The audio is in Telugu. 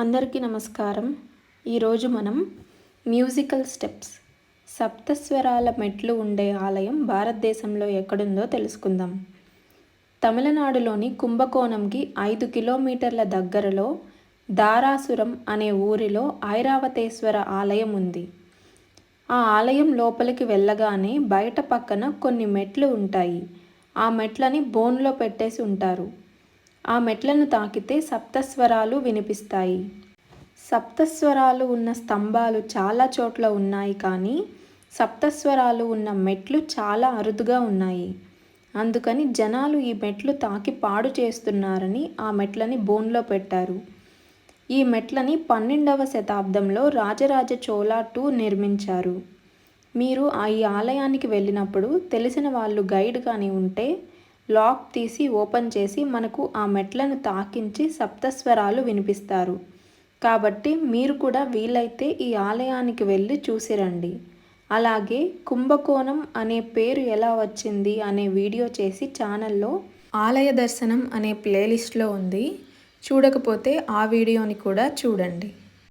అందరికీ నమస్కారం. ఈరోజు మనం మ్యూజికల్ స్టెప్స్ సప్తస్వరాల మెట్లు ఉండే ఆలయం భారతదేశంలో ఎక్కడుందో తెలుసుకుందాం. తమిళనాడులోని కుంభకోణంకి ఐదు కిలోమీటర్ల దగ్గరలో దారాసురం అనే ఊరిలో ఐరావతేశ్వర ఆలయం ఉంది. ఆ ఆలయం లోపలికి వెళ్ళగానే బయట పక్కన కొన్ని మెట్లు ఉంటాయి. ఆ మెట్లని బోన్లో పెట్టేసి ఉంటారు. ఆ మెట్లను తాకితే సప్తస్వరాలు వినిపిస్తాయి. సప్తస్వరాలు ఉన్న స్తంభాలు చాలా చోట్ల ఉన్నాయి కానీ సప్తస్వరాలు ఉన్న మెట్లు చాలా అరుదుగా ఉన్నాయి. అందుకని జనాలు ఈ మెట్లు తాకి పాడు చేస్తున్నారని ఆ మెట్లని బోన్లో పెట్టారు. ఈ మెట్లని పన్నెండవ శతాబ్దంలో రాజరాజ చోళా టూ నిర్మించారు. మీరు ఈ ఆలయానికి వెళ్ళినప్పుడు తెలిసిన వాళ్ళు గైడ్ కానీ ఉంటే లాక్ తీసి ఓపెన్ చేసి మనకు ఆ మెట్లను తాకించి సప్తస్వరాలు వినిపిస్తారు. కాబట్టి మీరు కూడా వీలైతే ఈ ఆలయానికి వెళ్ళి చూసిరండి. అలాగే కుంభకోణం అనే పేరు ఎలా వచ్చింది అనే వీడియో చేసి ఛానల్లో ఆలయ దర్శనం అనే ప్లేలిస్ట్లో ఉంది. చూడకపోతే ఆ వీడియోని కూడా చూడండి.